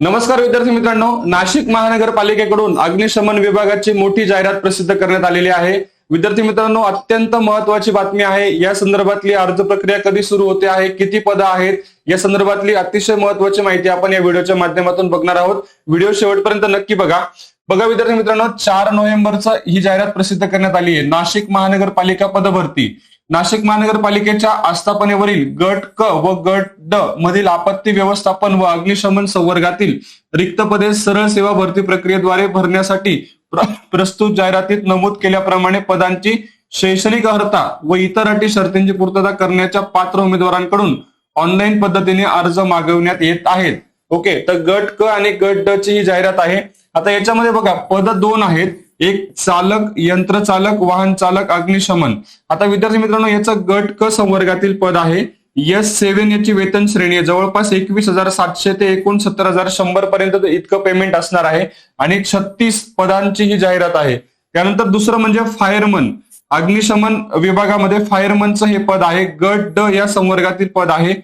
नमस्कार विद्यार्थी मित्रांनो. नाशिक महानगरपालिकेकडून अग्निशमन विभागाची मोठी जाहिरात प्रसिद्ध करण्यात आलेली आहे. विद्यार्थी मित्रांनो अत्यंत महत्वाची बातमी आहे. या संदर्भातली अर्ज प्रक्रिया कधी सुरू होते आहे? किती पदं आहेत? या संदर्भातली अतिशय महत्वाची माहिती आपण या व्हिडिओच्या माध्यमातून बघणार आहोत. व्हिडिओ शेवटपर्यंत नक्की बघा. बघा विद्यार्थी मित्रांनो चार नोव्हेंबरचा ही जाहिरात प्रसिद्ध करण्यात आली आहे. नाशिक महानगरपालिका पदभरती. नाशिक महानगरपालिकेच्या आस्थापनेवरील गट क व गट ड मधील आपत्ती व्यवस्थापन व अग्निशमन संवर्गातील रिक्त पदे सरळ सेवा भरती प्रक्रियेद्वारे भरण्यासाठी प्रस्तुत जाहिरातीत नमूद केल्याप्रमाणे पदांची शैक्षणिक अर्हता व इतर अटी शर्तींची पूर्तता करण्याच्या पात्र उमेदवारांकडून ऑनलाईन पद्धतीने अर्ज मागवण्यात येत आहेत. ओके तर गट क आणि गट ड ची ही जाहिरात आहे. आता याच्यामध्ये बघा पद दोन आहेत. एक चालक यंत्रचालक वाहन चालक अग्निशमन. आता विद्यार्थी मित्रांनो याचं गट क संवर्गातील पद आहे. एस सेव्हन याची वेतन श्रेणी आहे. जवळपास एकवीस हजार सातशे ते एकोणसत्तर हजार शंभर पर्यंत इतकं पेमेंट असणार आहे. आणि छत्तीस पदांची ही जाहिरात आहे. त्यानंतर दुसरं म्हणजे फायरमन अग्निशमन विभागामध्ये फायरमनचं हे पद आहे. गट ड या संवर्गातील पद आहे.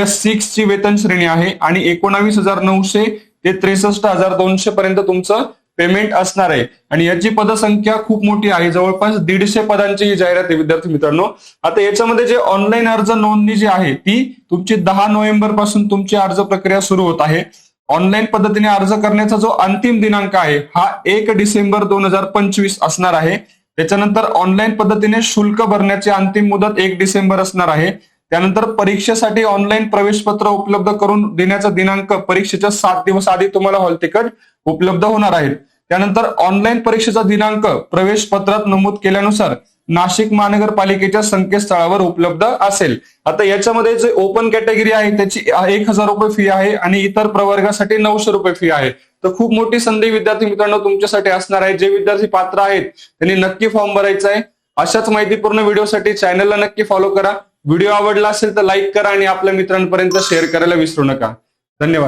एस सिक्स ची वेतन श्रेणी आहे. आणि एकोणावीस हजार नऊशे ते त्रेसष्ट हजार दोनशे पर्यंत तुमचं पेमेंट असणार आहे. आणि याची पदसंख्या खूप मोठी आहे. जवळपास दीडशे पदांची ही जाहिरात आहे विद्यार्थी मित्रांनो. आता याच्यामध्ये जे ऑनलाईन अर्ज नोंदणी जी आहे ती तुमची दहा नोव्हेंबरपासून तुमची अर्ज प्रक्रिया सुरू होत आहे. ऑनलाईन पद्धतीने अर्ज करण्याचा जो अंतिम दिनांक आहे हा एक डिसेंबर दोन हजार पंचवीस असणार आहे. त्याच्यानंतर ऑनलाईन पद्धतीने शुल्क भरण्याची अंतिम मुदत एक डिसेंबर असणार आहे. त्यानंतर परीक्षेसाठी ऑनलाईन प्रवेशपत्र उपलब्ध करून देण्याचा दिनांक परीक्षेच्या सात दिवस आधी तुम्हाला हॉल तिकट उपलब्ध होणार आहेत. त्यानंतर ऑनलाईन परीक्षेचा दिनांक प्रवेश पत्रात नमूद केल्यानुसार नाशिक महानगरपालिकेच्या संकेतस्थळावर उपलब्ध असेल. आता याच्यामध्ये जे ओपन कॅटेगरी आहे त्याची एक हजार रुपये फी आहे आणि इतर प्रवर्गासाठी नऊशे रुपये फी आहे. तर खूप मोठी संधी विद्यार्थी मित्रांनो तुमच्यासाठी असणार आहे. जे विद्यार्थी पात्र आहेत त्यांनी नक्की फॉर्म भरायचा आहे. अशाच माहितीपूर्ण व्हिडिओसाठी चॅनलला नक्की फॉलो करा. व्हिडिओ आवडला असेल तर लाईक करा आणि आपल्या मित्रांपर्यंत शेअर करायला विसरू नका. धन्यवाद.